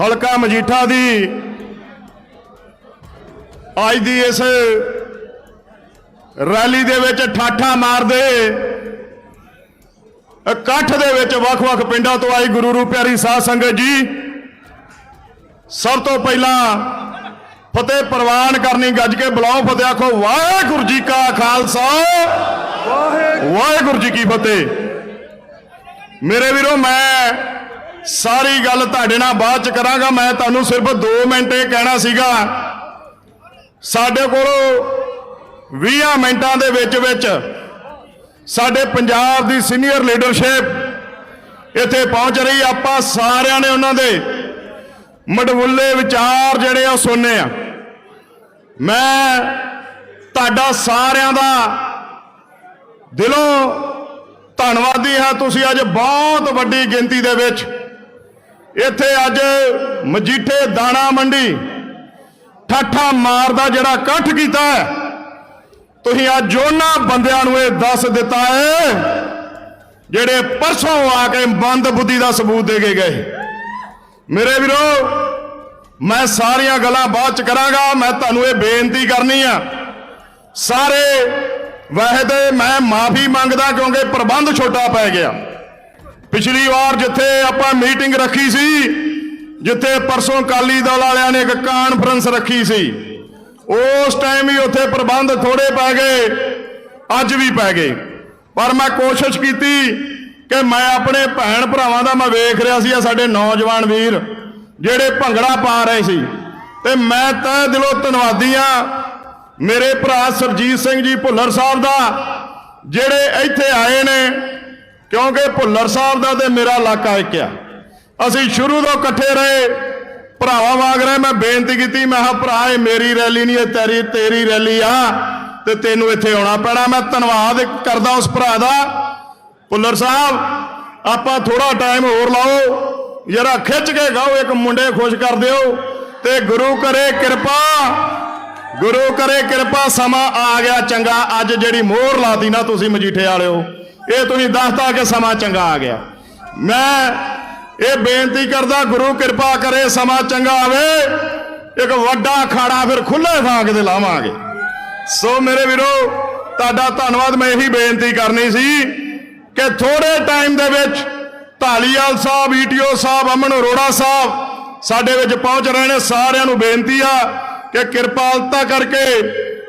ਹਲਕਾ ਮਜੀਠਾ ਦੀ ਅੱਜ ਦੀ ਇਸ ਰੈਲੀ ਦੇ ਵਿੱਚ ਠਾਠਾ ਮਾਰਦੇ ਇਕੱਠ ਦੇ ਵਿੱਚ ਵੱਖ-ਵੱਖ ਪਿੰਡਾਂ ਤੋਂ ਆਈ ਗੁਰੂ ਰੂਪ ਪਿਆਰੀ ਸਾਧ ਸੰਗਤ ਜੀ। ਸਭ ਤੋਂ ਪਹਿਲਾਂ ਫਤਿਹ ਪ੍ਰਵਾਨ ਕਰਨੀ ਗੱਜ ਕੇ ਬੁਲਾਓ ਫਤਿਹ ਆਖੋ ਵਾਹਿਗੁਰੂ ਜੀ ਕਾ ਖਾਲਸਾ। ਵਾਹਿਗੁਰੂ ਜੀ ਕੀ ਫਤਿਹ। ਮੇਰੇ ਵੀਰੋ ਮੈਂ ਸਾਰੀ ਗੱਲ ਤੁਹਾਡੇ ਨਾਲ ਬਾਅਦ ਚ ਕਰਾਂਗਾ। ਮੈਂ ਤੁਹਾਨੂੰ ਸਿਰਫ 2 ਮਿੰਟ ਇਹ ਕਹਿਣਾ ਸੀਗਾ। ਸਾਡੇ ਕੋਲ 20 ਮਿੰਟਾਂ ਦੇ ਵਿੱਚ ਵਿੱਚ ਸਾਡੇ ਪੰਜਾਬ ਦੀ ਸੀਨੀਅਰ ਲੀਡਰਸ਼ਿਪ ਇੱਥੇ ਪਹੁੰਚ ਰਹੀ। ਆਪਾਂ ਸਾਰਿਆਂ ਨੇ ਉਹਨਾਂ ਦੇ ਮਡਵੁੱਲੇ ਵਿਚਾਰ ਜਿਹੜੇ ਆ ਉਹ ਸੁਣਨੇ ਆ। ਮੈਂ ਤੁਹਾਡਾ ਸਾਰਿਆਂ ਦਾ ਦਿਲੋਂ ਧੰਨਵਾਦੀ ਹਾਂ। ਤੁਸੀਂ ਅੱਜ ਬਹੁਤ ਵੱਡੀ ਗਿਣਤੀ ਦੇ ਵਿੱਚ ਇੱਥੇ ਅੱਜ ਮਜੀਠੇ ਦਾਣਾ ਮੰਡੀ ਠਾਠਾ ਮਾਰਦਾ ਜਿਹੜਾ ਇਕੱਠ ਕੀਤਾ ਹੈ, ਤੁਸੀਂ ਅੱਜ ਉਹਨਾਂ ਬੰਦਿਆਂ ਨੂੰ ਇਹ ਦੱਸ ਦਿੱਤਾ ਹੈ, ਜਿਹੜੇ ਪਰਸੋਂ ਆ ਕੇ ਬੰਦ ਬੁੱਧੀ ਦਾ ਸਬੂਤ ਦੇ ਕੇ ਗਏ। ਮੇਰੇ ਵੀਰੋ, ਮੈਂ ਸਾਰੀਆਂ ਗੱਲਾਂ ਬਾਅਦ ਚ ਕਰਾਂਗਾ, ਮੈਂ ਤੁਹਾਨੂੰ ਇਹ ਬੇਨਤੀ ਕਰਨੀ ਆ। ਸਾਰੇ ਵੈਸੇ ਤੇ ਮੈਂ ਮਾਫੀ ਮੰਗਦਾ ਕਿਉਂਕਿ ਪ੍ਰਬੰਧ ਛੋਟਾ ਪੈ ਗਿਆ। ਪਿਛਲੀ ਵਾਰ ਜਿੱਥੇ ਆਪਾਂ ਮੀਟਿੰਗ ਰੱਖੀ ਸੀ, ਜਿੱਥੇ ਪਰਸੋਂ ਕਾਲੀ ਦਲ ਵਾਲਿਆਂ ਨੇ ਇੱਕ ਕਾਨਫਰੰਸ ਰੱਖੀ ਸੀ, ਉਸ ਟਾਈਮ ਹੀ ਉੱਥੇ ਪ੍ਰਬੰਧ ਥੋੜੇ ਪੈ ਗਏ, ਅੱਜ ਵੀ ਪੈ ਗਏ। ਪਰ ਮੈਂ ਕੋਸ਼ਿਸ਼ ਕੀਤੀ ਕਿ ਮੈਂ ਆਪਣੇ ਭੈਣ ਭਰਾਵਾਂ ਦਾ ਮੈਂ ਵੇਖ ਰਿਹਾ ਸੀ ਆ ਸਾਡੇ ਨੌਜਵਾਨ ਵੀਰ, ਜਿਹੜੇ ਭੰਗੜਾ ਪਾ ਰਹੇ ਸੀ। ਤੇ ਮੈਂ ਤਹਿ ਦਿਲੋਂ ਧੰਨਵਾਦੀ ਆ ਮੇਰੇ ਭਰਾ ਸਰਜੀਤ ਸਿੰਘ ਜੀ ਭੁੱਲਰ ਸਾਹਿਬ ਦਾ, ਜਿਹੜੇ ਇੱਥੇ ਆਏ ਨੇ ਕਿਉਂਕਿ ਭੁੱਲਰ ਸਾਹਿਬ ਦਾ ਤੇ ਮੇਰਾ ਇਲਾਕਾ ਇੱਕ ਆ। ਅਸੀਂ ਸ਼ੁਰੂ ਤੋਂ ਇਕੱਠੇ ਰਹੇ, ਭਰਾਵਾਂ ਵਾਂਗ ਰਹੇ, ਮੈਂ ਬੇਨਤੀ ਕੀਤੀ, ਮੈਂ ਕਿਹਾ, ਭਰਾ, ਇਹ ਮੇਰੀ ਰੈਲੀ ਨਹੀਂ, ਇਹ ਤੇਰੀ ਤੇਰੀ ਰੈਲੀ ਆ, ਤੇ ਤੈਨੂੰ ਇੱਥੇ ਆਉਣਾ ਪੈਣਾ। ਮੈਂ ਧੰਨਵਾਦ ਕਰਦਾ ਉਸ ਭਰਾ ਦਾ। ਭੁੱਲਰ ਸਾਹਿਬ, ਆਪਾਂ ਥੋੜਾ ਟਾਈਮ ਹੋਰ ਲਾਓ, ਜਰਾ ਖਿੱਚ ਕੇ ਗਾਓ, ਇੱਕ ਮੁੰਡੇ ਖੁਸ਼ ਕਰ ਦਿਓ। ਤੇ ਗੁਰੂ ਕਰੇ ਕਿਰਪਾ, ਗੁਰੂ ਕਰੇ ਕਿਰਪਾ, ਸਮਾਂ ਆ ਗਿਆ ਚੰਗਾ, ਅੱਜ ਜਿਹੜੀ ਮੋਹਰ ਲਾਤੀ ਨਾ ਤੁਸੀਂ ਮਜੀਠੇ ਵਾਲਿਓ। ਇਹ ਤੁਸੀਂ ਦੱਸਤਾ ਕਿ ਸਮਾਂ ਚੰਗਾ ਆ ਗਿਆ। ਮੈਂ ਇਹ ਬੇਨਤੀ ਕਰਦਾ, ਗੁਰੂ ਕਿਰਪਾ ਕਰੇ ਸਮਾਂ ਚੰਗਾ ਆਵੇ। ਇੱਕ ਵੱਡਾ ਅਖਾੜਾ ਫਿਰ ਖੁੱਲੇ ਥਾਂ ਕਿਤੇ ਲਾਵਾਂਗੇ। ਸੋ ਮੇਰੇ ਵੀਰੋ, ਤੁਹਾਡਾ ਧੰਨਵਾਦ। ਮੈਂ ਇਹੀ ਬੇਨਤੀ ਕਰਨੀ ਸੀ ਕਿ ਥੋੜੇ ਟਾਈਮ ਦੇ ਵਿੱਚ ਢਾਲੀਵਾਲ ਸਾਹਿਬ ਈਟੀਓ ਸਾਹਿਬ, ਅਮਨ ਅਰੋੜਾ ਸਾਹਿਬ ਸਾਡੇ ਵਿੱਚ ਪਹੁੰਚ ਰਹੇ ਨੇ। ਸਾਰਿਆਂ ਨੂੰ ਬੇਨਤੀ ਆ ਕਿ ਕਿਰਪਾਲਤਾ ਕਰਕੇ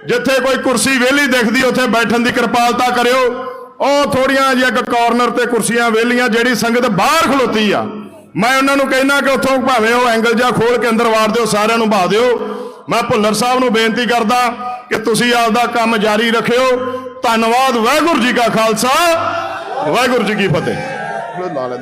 ਜਿੱਥੇ ਕੋਈ ਕੁਰਸੀ ਵਿਹਲੀ ਦਿਖਦੀ, ਉੱਥੇ ਬੈਠਣ ਦੀ ਕਿਰਪਾਲਤਾ ਕਰਿਓ। ਉਹ ਥੋੜੀਆਂ ਜਿਹੀਆਂ ਇੱਕ ਕਾਰਨਰ ਤੇ ਕੁਰਸੀਆਂ, ਵਿਹਲੀਆਂ, ਜਿਹੜੀ ਸੰਗਤ ਬਾਹਰ ਖਲੋਤੀ ਆ। ਮੈਂ ਉਹਨਾਂ ਨੂੰ ਕਹਿਣਾ ਕਿ ਉੱਥੋਂ ਭਾਵੇਂ ਉਹ ਐਂਗਲ ਜਿਹਾ ਖੋਲ ਕੇ ਅੰਦਰ ਵਾੜ ਦਿਓ, ਸਾਰਿਆਂ ਨੂੰ ਬਹਾ ਦਿਓ। ਮੈਂ ਭੁੱਲਰ ਸਾਹਿਬ ਨੂੰ ਬੇਨਤੀ ਕਰਦਾ ਕਿ ਤੁਸੀਂ ਆਪਦਾ ਕੰਮ ਜਾਰੀ ਰੱਖਿਓ। ਧੰਨਵਾਦ, ਵਾਹਿਗੁਰੂ ਜੀ ਕਾ ਖਾਲਸਾ। ਵਾਹਿਗੁਰੂ ਜੀ ਕੀ ਫਤਿਹ। ਲਾ ਲੈ